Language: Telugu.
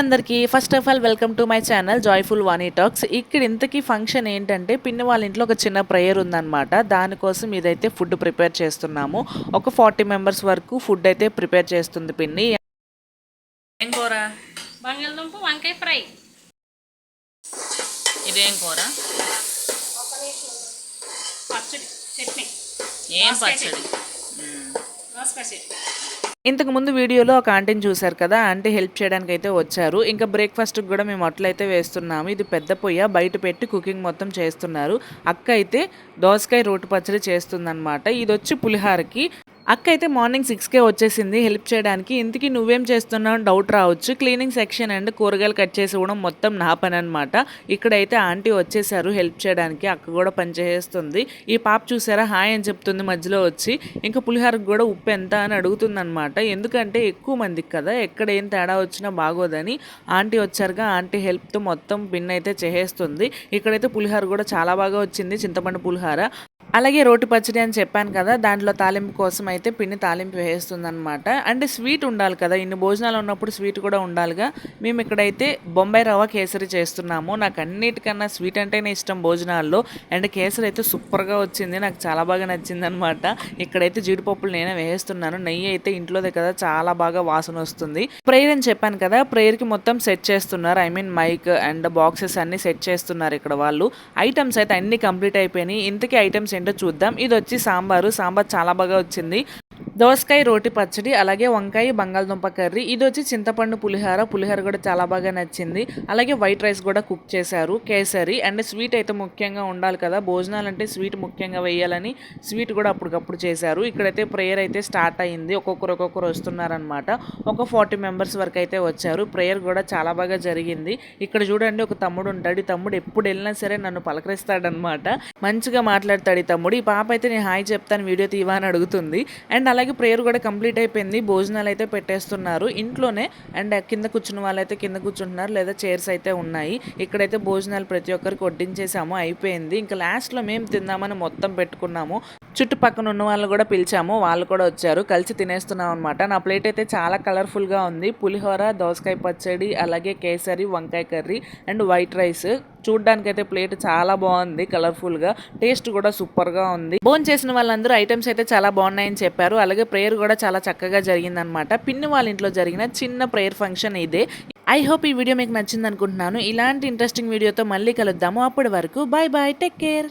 అందరికీ. First of all welcome to my channel joyful Vani talks ఇక్కడ ఇంతకీ ఫంక్షన్ ఏంటంటే పిన్ని వాళ్ళ ఇంట్లో ఒక చిన్న ప్రేయర్ ఉందన్నమాట. దానికోసం ఇదైతే ఫుడ్ ప్రిపేర్ చేస్తున్నాము. ఒక ఫార్టీ మెంబర్స్ వరకు ఫుడ్ అయితే ప్రిపేర్ చేస్తుంది పిన్ని. ఏం కూర? బంగాళదుంప వంకాయ ఫ్రై. ఇదేం కూర? పచ్చడి చట్నీ. ఏం పచ్చడి? ఇంతకుముందు ఇంతకు ముందు వీడియోలో ఒక ఆంటీని చూశారు కదా ఆంటీ హెల్ప్ చేయడానికి అయితే వచ్చారు. ఇంకా బ్రేక్ఫాస్ట్కి కూడా మేము అట్లయితే వేస్తున్నాము. ఇది పెద్ద పొయ్య బయట పెట్టి కుకింగ్ మొత్తం చేస్తున్నారు. అక్క అయితే దోసకాయ రోటి పచ్చడి చేస్తుందన్నమాట. ఇది వచ్చి పులిహారకి. అక్క అయితే మార్నింగ్ సిక్స్కే వచ్చేసింది హెల్ప్ చేయడానికి. ఇంతకీ నువ్వేం చేస్తున్నావు డౌట్ రావచ్చు. క్లీనింగ్ సెక్షన్ అండ్ కూరగాయలు కట్ చేసి ఇవ్వడం మొత్తం నా పని అనమాట ఇక్కడైతే ఆంటీ వచ్చేసారు హెల్ప్ చేయడానికి. అక్క కూడా పని చేస్తుంది. ఈ పాప చూసారా? హాయ్ అని చెప్తుంది మధ్యలో వచ్చి. ఇంకా పులిహోరకు కూడా ఉప్పు ఎంత అని అడుగుతుంది అనమాట ఎందుకంటే ఎక్కువ మందికి కదా ఎక్కడ ఏం తేడా వచ్చినా బాగోదని ఆంటీ వచ్చారుగా. ఆంటీ హెల్ప్తో మొత్తం బిన్ అయితే చేసేస్తుంది. ఇక్కడైతే పులిహోర కూడా చాలా బాగా వచ్చింది. చింతపండు పులిహోర. అలాగే రోటి పచ్చడి అని చెప్పాను కదా దాంట్లో తాలింపు కోసం అయితే పిండి తాలింపు వేస్తుందన్నమాట. అంటే స్వీట్ ఉండాలి కదా ఇన్ని భోజనాలు ఉన్నప్పుడు స్వీట్ కూడా ఉండాలిగా. మేము ఇక్కడైతే బొంబాయి రవ్వ కేసరి చేస్తున్నాము. నాకు అన్నిటికన్నా స్వీట్ అంటేనే ఇష్టం భోజనాల్లో. అండ్ కేసరి అయితే సూపర్గా వచ్చింది నాకు చాలా బాగా నచ్చింది అనమాట ఇక్కడైతే జీడిపప్పులు నేనే వేస్తున్నాను. నెయ్యి అయితే ఇంట్లోదే కదా చాలా బాగా వాసన వస్తుంది. ప్రేయర్ అని చెప్పాను కదా ప్రేయర్కి మొత్తం సెట్ చేస్తున్నారు. I mean mike and boxes అన్ని సెట్ చేస్తున్నారు ఇక్కడ వాళ్ళు. ఐటమ్స్ అయితే అన్ని కంప్లీట్ అయిపోయినాయి. ఇంతకీ ఐటమ్స్ ఏంటో చూద్దాం. ఇది వచ్చి సాంబారు. సాంబార్ చాలా బాగా వచ్చింది. దోసకాయ రోటి పచ్చడి అలాగే వంకాయ బంగాళదుంప కర్రీ. ఇది వచ్చి చింతపండు పులిహోర. పులిహోర కూడా చాలా బాగా నచ్చింది. అలాగే వైట్ రైస్ కూడా కుక్ చేశారు. కేసరి. అండ్ స్వీట్ అయితే ముఖ్యంగా ఉండాలి కదా. భోజనాలు అంటే స్వీట్ ముఖ్యంగా వేయాలని స్వీట్ కూడా అప్పటికప్పుడు చేశారు. ఇక్కడైతే ప్రేయర్ అయితే స్టార్ట్ అయింది. ఒక్కొక్కరు ఒక్కొక్కరు వస్తున్నారనమాట ఒక ఫార్టీ మెంబర్స్ వరకు అయితే వచ్చారు. ప్రేయర్ కూడా చాలా బాగా జరిగింది. ఇక్కడ చూడండి ఒక తమ్ముడు ఉంటాడు. ఈ తమ్ముడు ఎప్పుడు వెళ్ళినా సరే నన్ను పలకరిస్తాడనమాట మంచిగా మాట్లాడతాడు ఈ తమ్ముడు. ఈ పాప అయితే నేను హాయ్ చెప్తాను వీడియో తీవా అని అడుగుతుంది. అండ్ అలాగే ప్రేయర్ కూడా కంప్లీట్ అయిపోయింది. భోజనాలు అయితే పెట్టేస్తున్నారు. ఇంట్లోనే అండ్ కింద కూర్చున్న వాళ్ళైతే కింద కూర్చుంటున్నారు. లేదా చైర్స్ అయితే ఉన్నాయి. ఇక్కడైతే భోజనాలు ప్రతి ఒక్కరికి వడ్డించేసాము అయిపోయింది. ఇంకా లాస్ట్లో మేము తిందామని మొత్తం పెట్టుకున్నాము. చుట్టుపక్కన ఉన్న వాళ్ళు కూడా పిలిచాము. వాళ్ళు కూడా వచ్చారు. కలిసి తినేస్తున్నాం అనమాట నా ప్లేట్ అయితే చాలా కలర్ఫుల్గా ఉంది. పులిహోర దోసకాయ పచ్చడి అలాగే కేసరి వంకాయ కర్రీ అండ్ వైట్ రైస్. చూడ్డానికి అయితే ప్లేట్ చాలా బాగుంది కలర్ఫుల్గా. టేస్ట్ కూడా సూపర్గా ఉంది. బోన్ చేసిన వాళ్ళందరూ ఐటమ్స్ అయితే చాలా బాగున్నాయని చెప్పారు. అలాగే ప్రేయర్ కూడా చాలా చక్కగా జరిగిందనమాట పిన్ని వాళ్ళ ఇంట్లో జరిగిన చిన్న ప్రేయర్ ఫంక్షన్ ఇదే. ఐ హోప్ ఈ వీడియో మీకు నచ్చింది అనుకుంటున్నాను ఇలాంటి ఇంట్రెస్టింగ్ వీడియోతో మళ్ళీ కలుద్దాము. అప్పటి వరకు బాయ్ బాయ్ టేక్ కేర్.